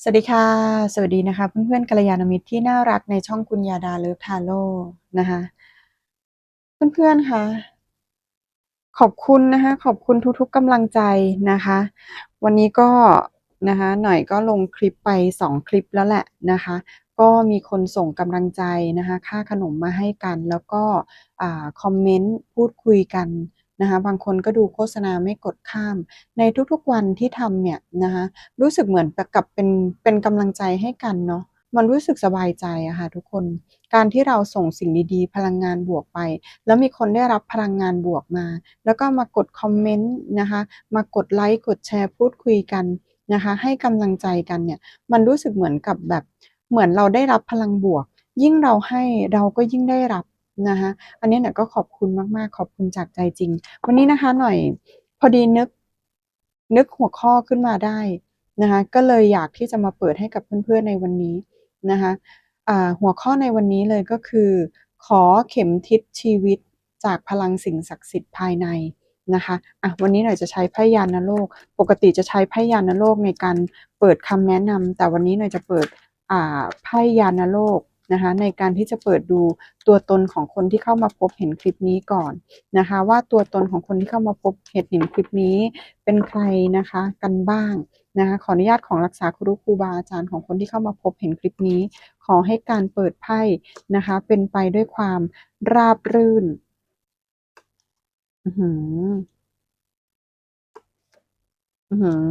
สวัสดีค่ะ สวัสดีนะคะ เพื่อนๆกัลยาณมิตรที่น่ารักในช่องคุณยาดาเลิฟทาโร่นะคะเพื่อนๆคะขอบคุณนะคะ ขอบคุณทุกๆกำลังใจนะคะ วันนี้ก็นะคะหน่อยก็ลงคลิปไปสองคลิปแล้วแหละนะคะ ก็มีคนส่งกำลังใจนะคะ ค่าขนมมาให้กัน แล้วก็อคอมเมนต์พูดคุยกัน นะคะบางคนก็ดูโฆษณาไม่กดข้าม ในทุกๆวันที่ทำเนี่ยนะคะรู้สึกเหมือนกับเป็นเป็นกำลังใจให้กันเนาะมันรู้สึกสบายใจอะค่ะทุกคน การที่เราส่งสิ่งดีๆ พลังงานบวกไป แล้วมีคนได้รับพลังงานบวกมา แล้วก็มากดคอมเมนต์นะคะ มากดไลค์ กดแชร์พูดคุยกันนะคะ ให้กำลังใจกันเนี่ย มันรู้สึกเหมือนกับแบบ เหมือนเราได้รับพลังบวก ยิ่งเราให้เราก็ยิ่งได้รับ นะคะอันนี้เนี่ยก็ขอบคุณมากๆ ขอบคุณจากใจจริง วันนี้นะคะหน่อยพอดีนึกนึกหัวข้อขึ้นมาได้นะคะก็เลยอยากที่จะมาเปิดให้กับเพื่อนๆในวันนี้นะคะหัวข้อในวันนี้เลยก็คือ ขอเข็มทิศชีวิตจากพลังสิ่งศักดิ์สิทธิ์ภายในนะคะอะวันนี้หน่อยจะใช้ไพ่ยานโลก ปกติจะใช้ไพ่ยานโลกในการเปิดคำแนะนำแต่วันนี้หน่อยจะเปิดอ่าไพ่ยานโลก นะคะในการที่จะเปิดดูตัวตนของคนที่เข้ามาพบเห็นคลิปนี้ก่อนนะคะว่าตัวตนของคนที่เข้ามาพบเห็นเห็นคลิปนี้เป็นใครนะคะกันบ้างนะคะขออนุญาตของรักษาครูครูบาอาจารย์ของคนที่เข้ามาพบเห็นคลิปนี้ ขอให้การเปิดไพ่นะคะเป็นไปด้วยความราบรื่นอือหืออือหือ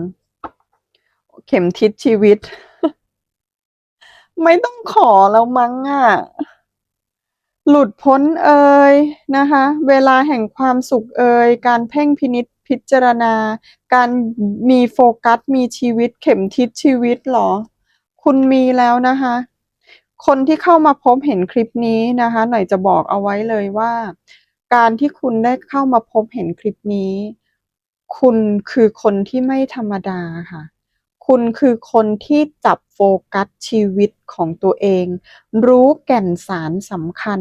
เข็มทิศชีวิต ไม่ต้องขอแล้วมั้งอะ หลุดพ้นเอ่ยนะคะ เวลาแห่งความสุขเอ่ยการเพ่งพินิษพิจารณา การมีโฟกัส มีชีวิตเข็มทิศชีวิตเหรอ คุณมีแล้วนะคะ คนที่เข้ามาพบเห็นคลิปนี้นะคะ หน่อยจะบอกเอาไว้เลยว่า การที่คุณได้เข้ามาพบเห็นคลิปนี้ คุณคือคนที่ไม่ธรรมดาค่ะ คุณคือคนที่จับโฟกัสชีวิตของตัวเอง รู้แก่นสารสำคัญ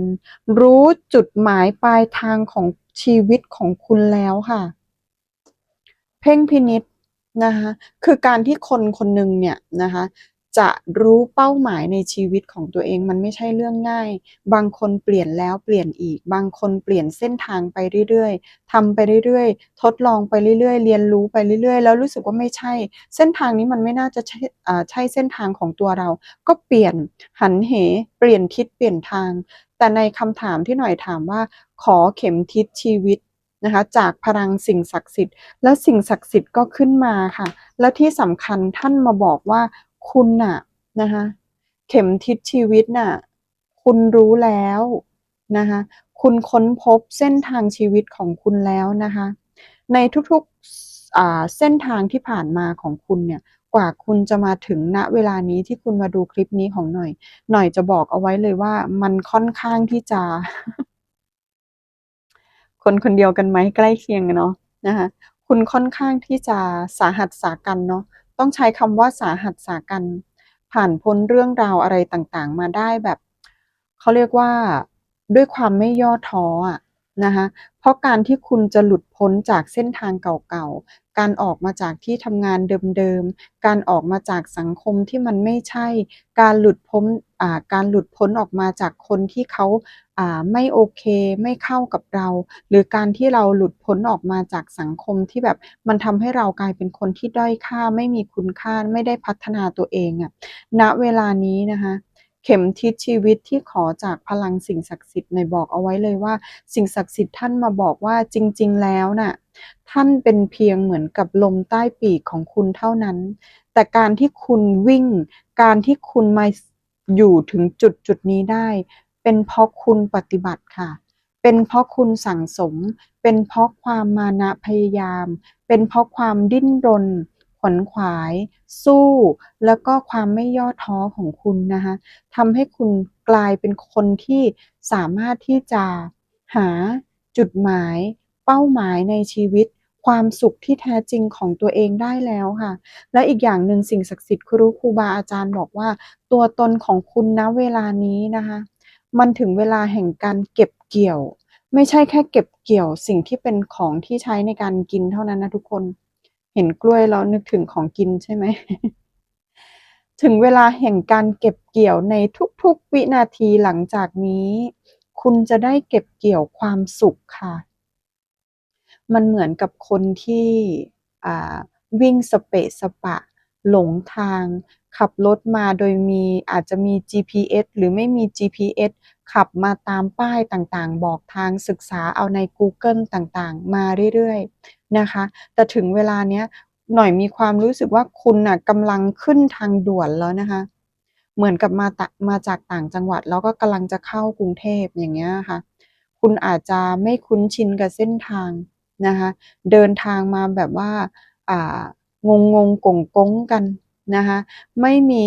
รู้จุดหมายปลายทางของชีวิตของคุณแล้วค่ะ เพ่งพินิษนะคะคือการที่คนคนหนึ่งเนี่ยนะคะ จะรู้เป้าหมายในชีวิตของตัวเองมันไม่ใช่เรื่องง่าย บางคนเปลี่ยนแล้วเปลี่ยนอีก บางคนเปลี่ยนเส้นทางไปเรื่อยๆทำไปเรื่อยๆ ทดลองไปเรื่อยๆ เรียนรู้ไปเรื่อยๆ แล้วรู้สึกว่าไม่ใช่ เส้นทางนี้มันไม่น่าจะใช่ใช่เส้นทางของตัวเรา ก็เปลี่ยนหันเห เปลี่ยนทิศเปลี่ยนทาง แต่ในคำถามที่หน่อยถามว่า ขอเข็มทิศชีวิตนะคะจากพลังสิ่งศักดิ์สิทธิ์ แล้วสิ่งศักดิ์สิทธิ์ก็ขึ้นมาค่ะ แล้วที่สำคัญท่านมาบอกว่า คุณน่ะนะคะ เข็มทิศชีวิตน่ะ คุณรู้แล้วนะคะ คุณค้นพบเส้นทางชีวิตของคุณแล้วนะคะ ในทุกๆเส้นทางที่ผ่านมาของคุณเนี่ย กว่าคุณจะมาถึงณเวลานี้ที่คุณมาดูคลิปนี้ของหน่อย หน่อยจะบอกเอาไว้เลยว่ามันค่อนข้างที่จะ คนคนเดียวกันไหมใกล้เคียงกันเนาะนะคะ คุณค่อนข้างที่จะสาหัสสากันเนาะ ต้องใช้คำว่าสาหัสสากัน ผ่านพ้นเรื่องราวอะไรต่างๆ มาได้แบบ เขาเรียกว่าด้วยความไม่ย่อท้ออะ นะคะเพราะการที่คุณจะหลุดพ้นจากเส้นทางเก่าๆ การออกมาจากที่ทำงานเดิมๆ การออกมาจากสังคมที่มันไม่ใช่ การหลุดพ้นการหลุดพ้นออกมาจากคนที่เขาอ่าไม่โอเคไม่เข้ากับเรา หรือการที่เราหลุดพ้นออกมาจากสังคมที่แบบมันทำให้เรากลายเป็นคนที่ด้อยค่าไม่มีคุณค่าไม่ได้พัฒนาตัวเองอะณเวลานี้นะคะ เข็มทิศชีวิตที่ขอจากพลังสิ่งศักดิ์สิทธิ์ในบอกเอาไว้เลยว่า สิ่งศักดิ์สิทธิ์ท่านมาบอกว่าจริง ๆ แล้วน่ะท่านเป็นเพียงเหมือนกับลมใต้ปีกของคุณเท่านั้น แต่การที่คุณวิ่ง การที่คุณมาอยู่ถึงจุดจุดนี้ได้ เป็นเพราะคุณปฏิบัติค่ะ เป็นเพราะคุณสั่งสม เป็นเพราะความมานะพยายาม เป็นเพราะความดิ้นรน ขวนขวาย สู้ แล้วก็ความไม่ย่อท้อของคุณนะคะทำให้คุณกลายเป็นคนที่สามารถที่จะหาจุดหมาย เป้าหมายในชีวิต ความสุขที่แท้จริงของตัวเองได้แล้วค่ะ และอีกอย่างหนึ่งสิ่งศักดิ์สิทธิ์ครูครูบาอาจารย์บอกว่า ตัวตนของคุณณเวลานี้นะคะมันถึงเวลาแห่งการเก็บเกี่ยว ไม่ใช่แค่เก็บเกี่ยวสิ่งที่เป็นของที่ใช้ในการกินเท่านั้นนะทุกคน เห็นกล้วยแล้วนึกถึงของกินใช่ไหม ถึงเวลาแห่งการเก็บเกี่ยวในทุกๆวินาทีหลังจากนี้ คุณจะได้เก็บเกี่ยวความสุขค่ะ มันเหมือนกับคนที่วิ่งสเปะสปะหลงทาง ขับรถมาโดยมีอาจจะมี GPS หรือไม่มี GPS ขับมาตามป้ายต่างๆ บอกทางศึกษาเอาใน Google ต่างๆ มาเรื่อยๆนะคะ แต่ถึงเวลาเนี้ยหน่อยมีความรู้สึกว่าคุณน่ะกำลังขึ้นทางด่วนแล้วนะคะ เหมือนกับมาตมาจากต่างจังหวัด แล้วก็กำลังจะเข้ากรุงเทพอย่างเงี้ยค่ะ คุณอาจจะไม่คุ้นชินกับเส้นทางนะคะ เดินทางมาแบบว่าอ่างงงๆกงกัน นะคะไม่มี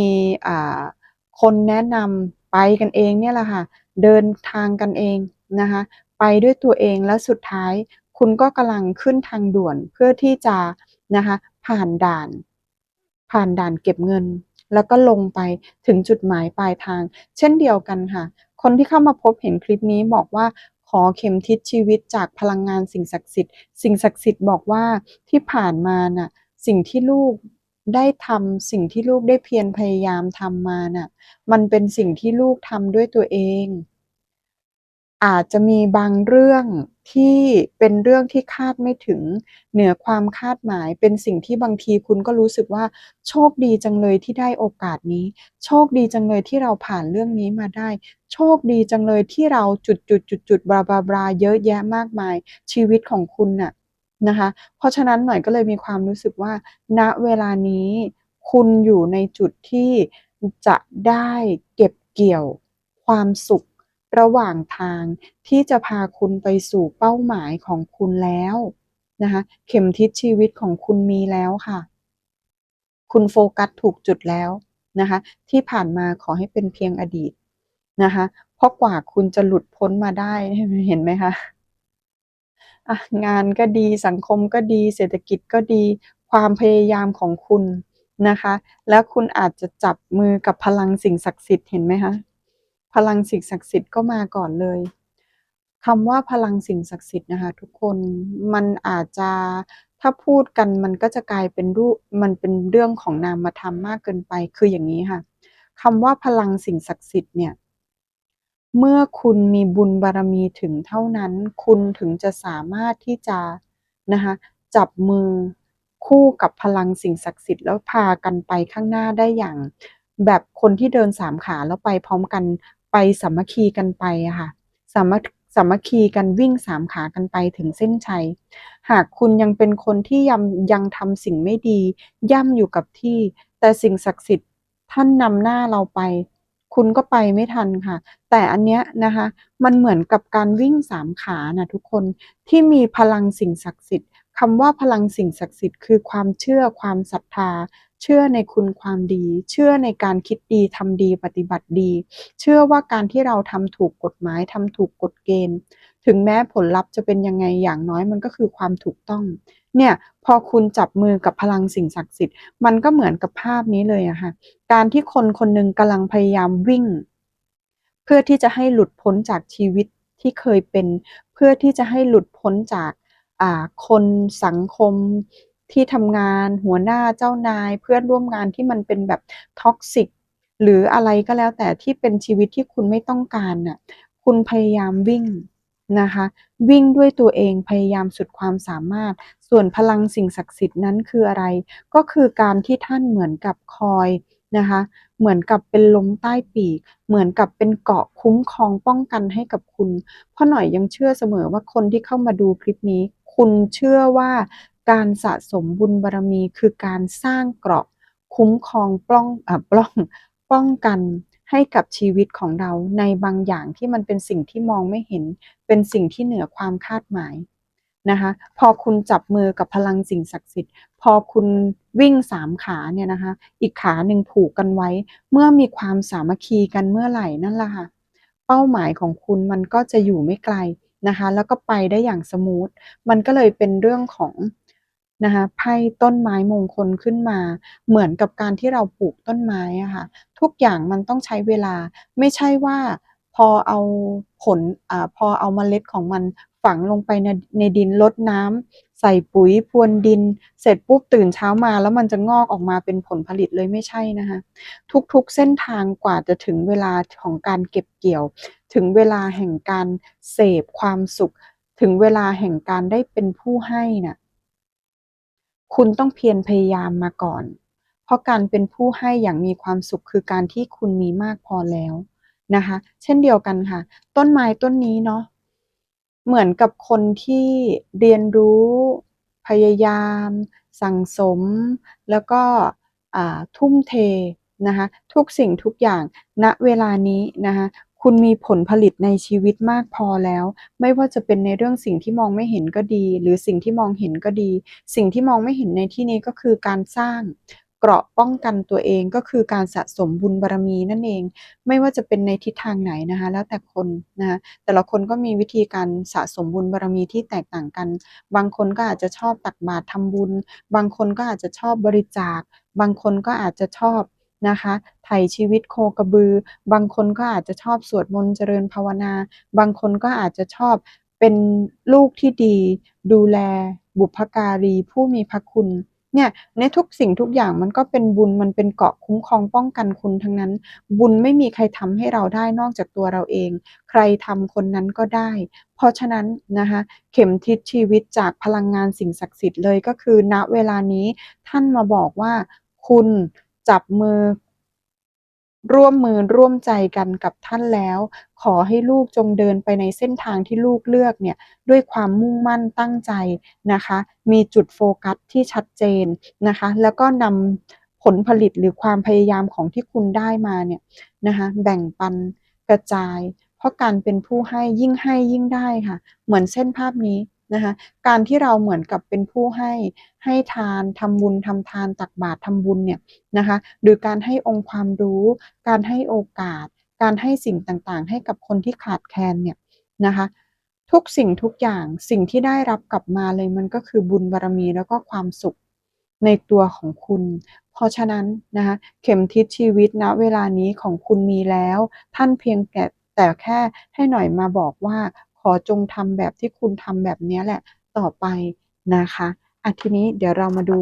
คนแนะนำไปกันเองเนี่ยแหละค่ะเดินทางกันเองนะคะไปด้วยตัวเองแล้วสุดท้ายคุณก็กำลังขึ้นทางด่วนเพื่อที่จะนะคะผ่านด่าน ผ่านด่านเก็บเงิน แล้วก็ลงไปถึงจุดหมายปลายทาง เช่นเดียวกันค่ะ คนที่เข้ามาพบเห็นคลิปนี้บอกว่าขอเข็มทิศชีวิตจากพลังงานสิ่งศักดิ์สิทธิ์ สิ่งศักดิ์สิทธิ์บอกว่าที่ผ่านมาน่ะสิ่งที่ลูก ได้ทำสิ่งที่ลูกได้เพียรพยายามทำมาน่ะ มันเป็นสิ่งที่ลูกทำด้วยตัวเอง อาจจะมีบางเรื่องที่เป็นเรื่องที่คาดไม่ถึง เหนือความคาดหมาย เป็นสิ่งที่บางทีคุณก็รู้สึกว่า โชคดีจังเลยที่ได้โอกาสนี้ โชคดีจังเลยที่เราผ่านเรื่องนี้มาได้ โชคดีจังเลยที่เราจุดๆๆๆบลาๆๆเยอะแยะมากมาย ชีวิตของคุณน่ะ นะคะ เพราะฉะนั้นหน่อยก็เลยมีความรู้สึกว่า ณเวลานี้คุณอยู่ในจุดที่จะได้เก็บเกี่ยวความสุขระหว่างทางที่จะพาคุณไปสู่เป้าหมายของคุณแล้วนะคะเข็มทิศชีวิตของคุณมีแล้วค่ะ คุณโฟกัสถูกจุดแล้วนะคะ ที่ผ่านมาขอให้เป็นเพียงอดีตนะคะเพราะกว่าคุณจะหลุดพ้นมาได้เห็นไหมคะ งานก็ดีสังคมก็ดี เศรษฐกิจก็ดี ความพยายามของคุณนะคะ แล้วคุณอาจจะจับมือกับพลังสิ่งศักดิ์สิทธิ์เห็นไหมคะพลังสิ่งศักดิ์สิทธิ์ก็มาก่อนเลยคำว่าพลังสิ่งศักดิ์สิทธิ์นะคะทุกคนมันอาจจะถ้าพูดกันมันก็จะกลายเป็นรูปมันเป็นเรื่องของนามธรรมมากเกินไปคืออย่างงี้ค่ะคำว่าพลังสิ่งศักดิ์สิทธิ์เนี่ย เมื่อคุณมีบุญบารมีถึงเท่านั้น คุณถึงจะสามารถที่จะนะคะจับมือคู่กับพลังสิ่งศักดิ์สิทธิ์แล้วพากันไปข้างหน้าได้อย่าง แบบคนที่เดินสามขาแล้วไปพร้อมกันไปสามัคคีกันไปอะค่ะสามัคสามัคคีกันวิ่งสามขากันไปถึงเส้นชัย หากคุณยังเป็นคนที่ยำยังทำสิ่งไม่ดี ย่ำอยู่กับที่ แต่สิ่งศักดิ์สิทธิ์ท่านนำหน้าเราไป คุณก็ไปไม่ทันค่ะ แต่อันเนี้ยนะคะ มันเหมือนกับการวิ่งสามขาน่ะทุกคนที่มีพลังสิ่งศักดิ์สิทธิ์คำว่าพลังสิ่งศักดิ์สิทธิ์คือความเชื่อความศรัทธา เชื่อในคุณความดี เชื่อในการคิดดีทำดีปฏิบัติดี เชื่อว่าการที่เราทำถูกกฎหมายทำถูกกฎเกณฑ์ ถึงแม้ผลลัพธ์จะเป็นยังไงอย่างน้อยมันก็คือความถูกต้อง เนี่ยพอคุณจับมือกับพลังสิ่งศักดิ์สิทธิ์มันก็เหมือนกับภาพนี้เลยอะค่ะการที่คนคนหนึ่งกำลังพยายามวิ่ง เพื่อที่จะให้หลุดพ้นจากชีวิตที่เคยเป็น เพื่อที่จะให้หลุดพ้นจากคนสังคมที่ทำงานหัวหน้าเจ้านาย เพื่อนร่วมงานที่มันเป็นแบบ toxic หรืออะไรก็แล้วแต่ที่เป็นชีวิตที่คุณไม่ต้องการน่ะคุณพยายามวิ่ง นะคะ วิ่งด้วยตัวเองพยายามสุดความสามารถ ส่วนพลังสิ่งศักดิ์สิทธิ์นั้นคืออะไร ก็คือการที่ท่านเหมือนกับคอยนะคะ เหมือนกับเป็นลมใต้ปีก เหมือนกับเป็นเกาะคุ้มครองป้องกันให้กับคุณ เพราะหน่อยยังเชื่อเสมอว่าคนที่เข้ามาดูคลิปนี้ คุณเชื่อว่าการสะสมบุญบารมีคือการสร้างเกราะคุ้มครองปล้องอ่าปล้องป้องกัน ให้กับชีวิตของเราในบางอย่างที่มันเป็นสิ่งที่มองไม่เห็น เป็นสิ่งที่เหนือความคาดหมายนะคะพอคุณจับมือกับพลังสิ่งศักดิ์สิทธิ์ พอคุณวิ่งสามขาเนี่ยนะคะ อีกขาหนึ่งผูกกันไว้ เมื่อมีความสามัคคีกันเมื่อไหร่นั่นแหละค่ะ เป้าหมายของคุณมันก็จะอยู่ไม่ไกลนะคะ แล้วก็ไปได้อย่างสมูท มันก็เลยเป็นเรื่องของ นะคะไพ่ต้นไม้มงคลขึ้นมา เหมือนกับการที่เราปลูกต้นไม้อะค่ะทุกอย่างมันต้องใช้เวลา ไม่ใช่ว่าพอเอาผลอ่าพอเอาเมล็ดของมันฝังลงไปในในดินรดน้ใส่ปุ๋ยพรวนดิน เสร็จปุ๊บตื่นเช้ามาแล้วมันจะงอกออกมาเป็นผลผลิตเลยไม่ใช่นะคะทุกๆเส้นทางกว่าจะถึงเวลาของการเก็บเกี่ยว ถึงเวลาแห่งการเสพความสุข ถึงเวลาแห่งการได้เป็นผู้ให้น่ะ คุณต้องเพียรพยายามมาก่อน เพราะการเป็นผู้ให้อย่างมีความสุขคือการที่คุณมีมากพอแล้วนะคะ เช่นเดียวกันค่ะ ต้นไม้ต้นนี้เนาะเหมือนกับคนที่เรียนรู้พยายาม สั่งสม แล้วก็ทุ่มเทนะคะทุกสิ่งทุกอย่างณเวลานี้นะคะ คุณมีผลผลิตในชีวิตมากพอแล้ว ไม่ว่าจะเป็นในเรื่องสิ่งที่มองไม่เห็นก็ดี หรือสิ่งที่มองเห็นก็ดี สิ่งที่มองไม่เห็นในที่นี้ก็คือการสร้างเกราะป้องกันตัวเองก็คือการสะสมบุญบารมีนั่นเอง ไม่ว่าจะเป็นในทิศทางไหนนะคะแล้วแต่คนนะคะแต่ละคนก็มีวิธีการสะสมบุญบารมีที่แตกต่างกัน บางคนก็อาจจะชอบตักบาตรทำบุญ บางคนก็อาจจะชอบบริจาค บางคนก็อาจจะชอบ นะคะไถ่ชีวิตโคกระบือ บางคนก็อาจจะชอบสวดมนต์เจริญภาวนา บางคนก็อาจจะชอบเป็นลูกที่ดี ดูแล บุพการี ผู้มีพระคุณเนี่ยในทุกสิ่งทุกอย่างมันก็เป็นบุญมันเป็นเกาะคุ้มครองป้องกันคุณทั้งนั้น บุญไม่มีใครทำให้เราได้นอกจากตัวเราเอง ใครทำคนนั้นก็ได้ เพราะฉะนั้นนะคะเข็มทิศชีวิตจากพลังงานสิ่งศักดิ์สิทธิ์เลยก็คือ ณเวลานี้ท่านมาบอกว่าคุณ จับมือ ร่วมมือร่วมใจกันกับท่านแล้ว ขอให้ลูกจงเดินไปในเส้นทางที่ลูกเลือกเนี่ยด้วยความมุ่งมั่นตั้งใจนะคะ มีจุดโฟกัสที่ชัดเจนนะคะ แล้วก็นำผลผลิตหรือความพยายามของที่คุณได้มาเนี่ยนะคะแบ่งปันกระจาย เพราะการเป็นผู้ให้ยิ่งให้ยิ่งได้ค่ะ เหมือนเส้นภาพนี้ นะคะการที่เราเหมือนกับเป็นผู้ให้ให้ทานทำบุญทำทานตักบาตรทำบุญเนี่ยนะคะหรือการให้องค์ความรู้ การให้โอกาส การให้สิ่งต่างๆ ให้กับคนที่ขาดแคลนเนี่ยนะคะทุกสิ่งทุกอย่างสิ่งที่ได้รับกลับมาเลยมันก็คือบุญบารมีแล้วก็ความสุขในตัวของคุณ เพราะฉะนั้นนะคะเข็มทิศชีวิตณเวลานี้ของคุณมีแล้ว ท่านเพียงแต่แต่แค่ให้หน่อยมาบอกว่า อจงทำแบบที่คุณทำแบบเนี้ยแหละต่อไปนะคะอะทีนี้เดี๋ยวเรามาดู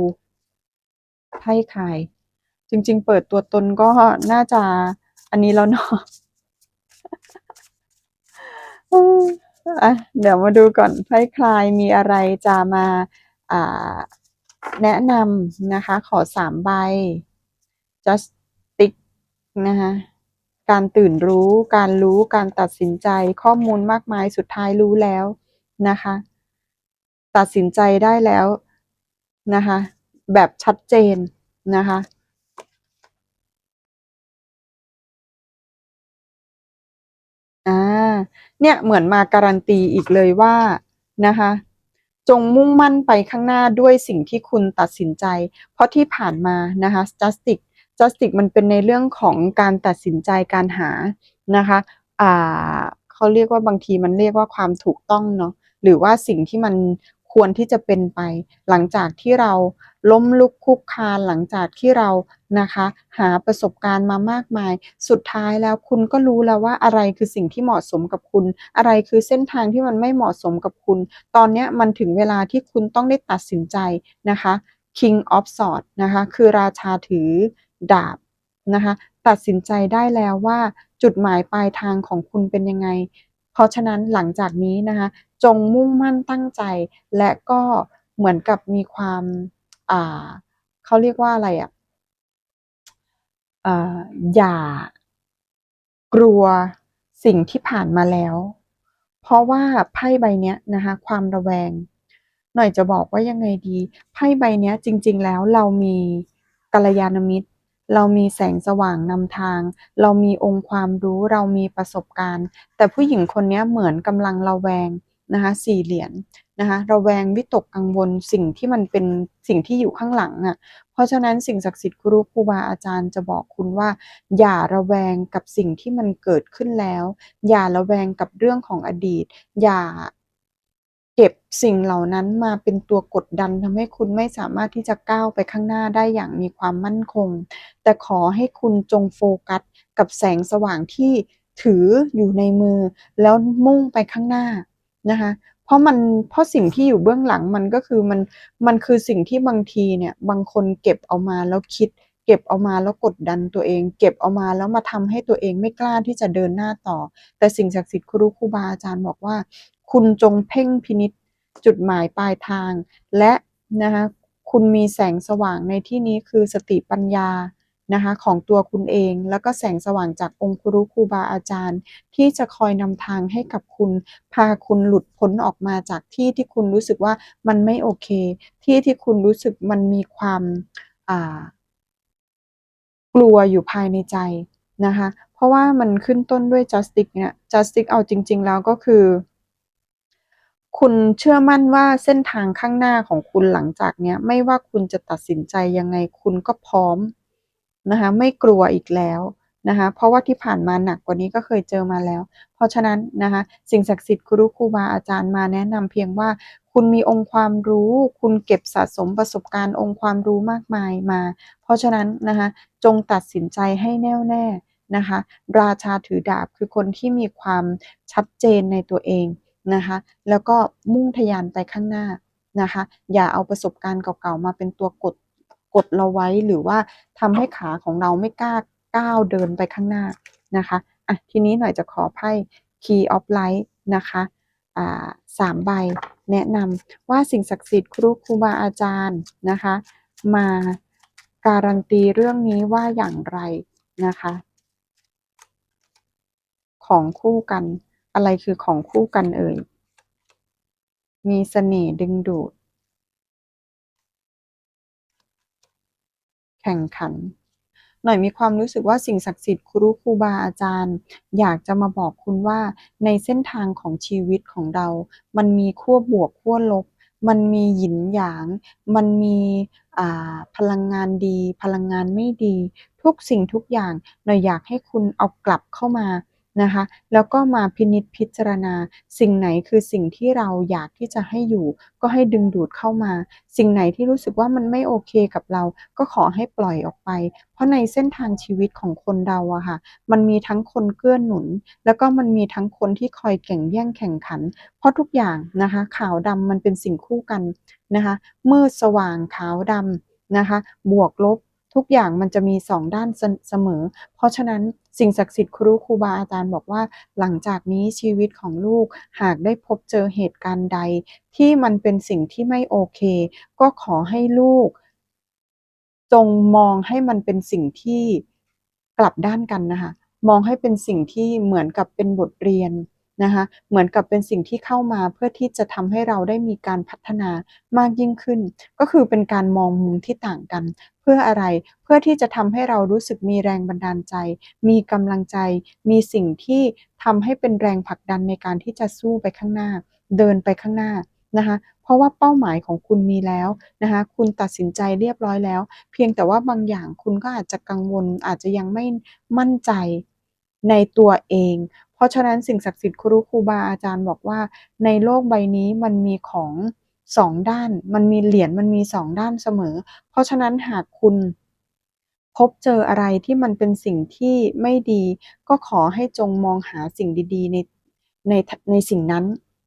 ไพ่คายจริง ๆ เปิดตัวตนก็น่าจะอันนี้แล้วเนาะอะเดี๋ยวมาดูก่อนไพ่คลายมีอะไรจะมาอ่าแนะนำนะคะ ขอสามใบ just stick นะคะ การตื่นรู้ การรู้การตัดสินใจข้อมูลมากมายสุดท้ายรู้แล้วนะคะ ตัดสินใจได้แล้วนะคะ แบบชัดเจนนะคะอ่าเนี่ยเหมือนมาการันตีอีกเลยว่านะคะ จงมุ่งมั่นไปข้างหน้าด้วยสิ่งที่คุณตัดสินใจ เพราะที่ผ่านมานะคะ justice justice มันเป็นในเรื่องของการตัดสินใจการหานะคะอ่าเขาเรียกว่าบางทีมันเรียกว่าความถูกต้องเนาะหรือว่าสิ่งที่มันควรที่จะเป็นไป หลังจากที่เราล้มลุกคุกคานหลังจากที่เรานะคะ หาประสบการณ์มามากมาย สุดท้ายแล้วคุณก็รู้แล้วว่าอะไรคือสิ่งที่เหมาะสมกับคุณ อะไรคือเส้นทางที่มันไม่เหมาะสมกับคุณ ตอนนี้มันถึงเวลาที่คุณต้องได้ตัดสินใจนะคะ King of Swords นะคะ คือราชาถือ ดาบนะคะ ตัดสินใจได้แล้วว่าจุดหมายปลายทางของคุณเป็นยังไง เพราะฉะนั้นหลังจากนี้นะคะ จงมุ่งมั่นตั้งใจ และก็เหมือนกับมีความอ่าเขาเรียกว่าอะไรอะอ่าอย่ากลัวสิ่งที่ผ่านมาแล้ว เพราะว่าไพ่ใบเนี้ยนะคะ ความระแวง หน่อยจะบอกว่ายังไงดี ไพ่ใบเนี้ยจริง ๆ แล้วเรามีกัลยาณมิตร เรามีแสงสว่างนำทาง เรามีองค์ความรู้เรามีประสบการณ์ แต่ผู้หญิงคนนี้เหมือนกำลังระแวงนะคะสี่เหรียญนะคะระแวงวิตกกังวลสิ่งที่มันเป็นสิ่งที่อยู่ข้างหลังอะ่ะเพราะฉะนั้นสิ่งศักดิ์สิทธิ์ครูครูบาอาจารย์จะบอกคุณว่า อย่าระแวงกับสิ่งที่มันเกิดขึ้นแล้ว อย่าระแวงกับเรื่องของอดีต อย่า เก็บสิ่งเหล่านั้นมาเป็นตัวกดดันทำให้คุณไม่สามารถที่จะก้าวไปข้างหน้าได้อย่างมีความมั่นคง แต่ขอให้คุณจงโฟกัสกับแสงสว่างที่ถืออยู่ในมือ แล้วมุ่งไปข้างหน้านะคะเพราะมันเพราะสิ่งที่อยู่เบื้องหลังมันก็คือมันมันคือสิ่งที่บางทีเนี่ยบางคนเก็บเอามาแล้วคิด เก็บเอามาแล้วกดดันตัวเอง เก็บเอามาแล้วมาทำให้ตัวเองไม่กล้าที่จะเดินหน้าต่อ แต่สิ่งศักดิ์สิทธิ์ครูครูบาอาจารย์บอกว่า คุณจงเพ่งพินิษจุดหมายปลายทาง และนะคะคุณมีแสงสว่างในที่นี้คือสติปัญญานะคะของตัวคุณเอง แล้วก็แสงสว่างจากองค์ครูครูบาอาจารย์ ที่จะคอยนำทางให้กับคุณ พาคุณหลุดพ้นออกมาจากที่ที่คุณรู้สึกว่ามันไม่โอเค ที่ที่คุณรู้สึกมันมีความกลัวอยู่ภายในใจนะคะ เพราะว่ามันขึ้นต้นด้วย justice เนี่ย justice เอาจริง ๆ แล้วก็คือ คุณเชื่อมั่นว่าเส้นทางข้างหน้าของคุณหลังจากเนี้ย ไม่ว่าคุณจะตัดสินใจยังไงคุณก็พร้อมนะคะไม่กลัวอีกแล้วนะคะเพราะว่าที่ผ่านมาหนักกว่านี้ก็เคยเจอมาแล้ว เพราะฉะนั้นนะคะสิ่งศักดิ์สิทธิ์ครูครูบาอาจารย์มาแนะนำเพียงว่าคุณมีองค์ความรู้ คุณเก็บสะสมประสบการณ์องค์ความรู้มากมายมา เพราะฉะนั้นนะคะจงตัดสินใจให้แน่วแน่นะคะ ราชาถือดาบคือคนที่มีความชัดเจนในตัวเอง นะคะ แล้วก็มุ่งทะยานไปข้างหน้านะคะ อย่าเอาประสบการณ์เก่าๆมาเป็นตัวกดกดเราไว้หรือว่าทำให้ขาของเราไม่กล้าก้าวเดินไปข้างหน้านะคะอะทีนี้หน่อยจะขอไพ่ Key of Light นะคะอ่าสามใบแนะนำว่าสิ่งศักดิ์สิทธิ์ครูครูบาอาจารย์นะคะ มาการันตีเรื่องนี้ว่าอย่างไรนะคะ ของคู่กัน อะไรคือของคู่กันเอ่ย มีเสน่ห์ดึงดูด แข่งขัน หน่อยมีความรู้สึกว่าสิ่งศักดิ์สิทธิ์ครูครูบาอาจารย์ อยากจะมาบอกคุณว่าในเส้นทางของชีวิตของเรา มันมีขั้วบวกขั้วลบ มันมีหยินหยาง มันมีพลังงานดี พลังงานไม่ดี ทุกสิ่งทุกอย่างหน่อยอยากให้คุณเอากลับเข้ามา นะคะ แล้วก็มาพินิจพิจารณา สิ่งไหนคือสิ่งที่เราอยากที่จะให้อยู่ ก็ให้ดึงดูดเข้ามา สิ่งไหนที่รู้สึกว่ามันไม่โอเคกับเรา ก็ขอให้ปล่อยออกไป เพราะในเส้นทางชีวิตของคนเราอะค่ะ มันมีทั้งคนเกื้อหนุน แล้วก็มันมีทั้งคนที่คอยแข่งแย่งแข่งขัน เพราะทุกอย่างนะคะ ขาวดำมันเป็นสิ่งคู่กันนะคะ มืดสว่างขาวดำนะคะ บวกลบทุกอย่างมันจะมีสองด้านเสมอ เพราะฉะนั้น สิ่งศักดิ์สิทธิ์ครูครูบาอาจารย์บอกว่า หลังจากนี้ชีวิตของลูกหากได้พบเจอเหตุการณ์ใด ที่มันเป็นสิ่งที่ไม่โอเค ก็ขอให้ลูก จงมองให้มันเป็นสิ่งที่กลับด้านกันนะคะ มองให้เป็นสิ่งที่เหมือนกับเป็นบทเรียน นะคะเหมือนกับเป็นสิ่งที่เข้ามาเพื่อที่จะทำให้เราได้มีการพัฒนามากยิ่งขึ้น ก็คือเป็นการมองมุมที่ต่างกัน เพื่ออะไรเพื่อที่จะทำให้เรารู้สึกมีแรงบันดาลใจ มีกำลังใจ มีสิ่งที่ทำให้เป็นแรงผลักดันในการที่จะสู้ไปข้างหน้า เดินไปข้างหน้านะคะเพราะว่าเป้าหมายของคุณมีแล้วนะคะคุณตัดสินใจเรียบร้อยแล้ว เพียงแต่ว่าบางอย่างคุณก็อาจจะกังวลอาจจะยังไม่มั่นใจในตัวเอง เพราะฉะนั้นสิ่งศักดิ์สิทธิ์ครูครูบาอาจารย์บอกว่า ในโลกใบนี้มันมีของสองด้าน มันมีเหรียญมันมีสองด้านเสมอ เพราะฉะนั้นหากคุณพบเจออะไรที่มันเป็นสิ่งที่ไม่ดี ก็ขอให้จงมองหาสิ่งดีๆ ในในในสิ่งนั้น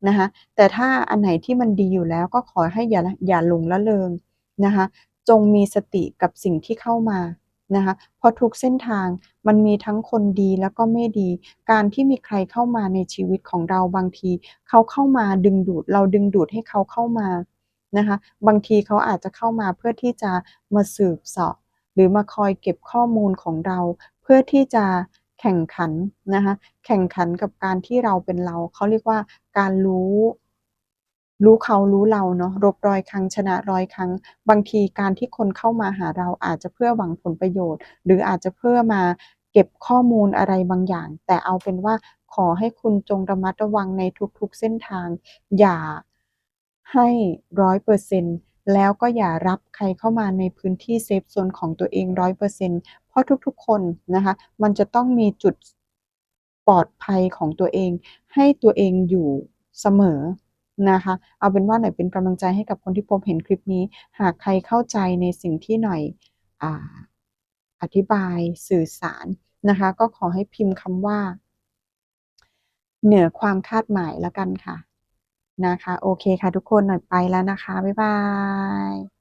นะคะแต่ถ้าอันไหนที่มันดีอยู่แล้วก็ขอให้อย่าอย่าหลงละเลงนะคะ จงมีสติกับสิ่งที่เข้ามา นะคะเพราะทุกเส้นทางมันมีทั้งคนดีแล้วก็ไม่ดี การที่มีใครเข้ามาในชีวิตของเราบางที เขาเข้ามาดึงดูด เราดึงดูดให้เขาเข้ามานะคะบางทีเขาอาจจะเข้ามาเพื่อที่จะมาสืบเสาะหรือมาคอยเก็บข้อมูลของเรา เพื่อที่จะแข่งขันนะคะแข่งขันกับการที่เราเป็นเราเขาเรียกว่าการรู้ รู้เขารู้เราเนาะรบร้อยครั้งชนะร้อยครั้ง บางทีการที่คนเข้ามาหาเราอาจจะเพื่อหวังผลประโยชน์ หรืออาจจะเพื่อมาเก็บข้อมูลอะไรบางอย่าง แต่เอาเป็นว่าขอให้คุณจงระมัดระวังในทุกๆเส้นทาง อย่าให้ร้อยเปอร์เซ็นต์แล้วก็อย่ารับใครเข้ามาในพื้นที่เซฟโซนของตัวเองร้อยเปอร์เซ็นต์เพราะทุกๆคนนะคะมันจะต้องมีจุดปลอดภัยของตัวเอง ให้ตัวเองอยู่เสมอ นะคะ เอาเป็นว่าหน่อยเป็นกำลังใจให้กับคนที่พบเห็นคลิปนี้ หากใครเข้าใจในสิ่งที่หน่อยออธิบายสื่อสารนะคะ ก็ขอให้พิมพ์คำว่า เหนือความคาดหมายแล้วกันค่ะนะคะ โอเคค่ะทุกคนหน่อยไปแล้วนะคะ บ๊ายบาย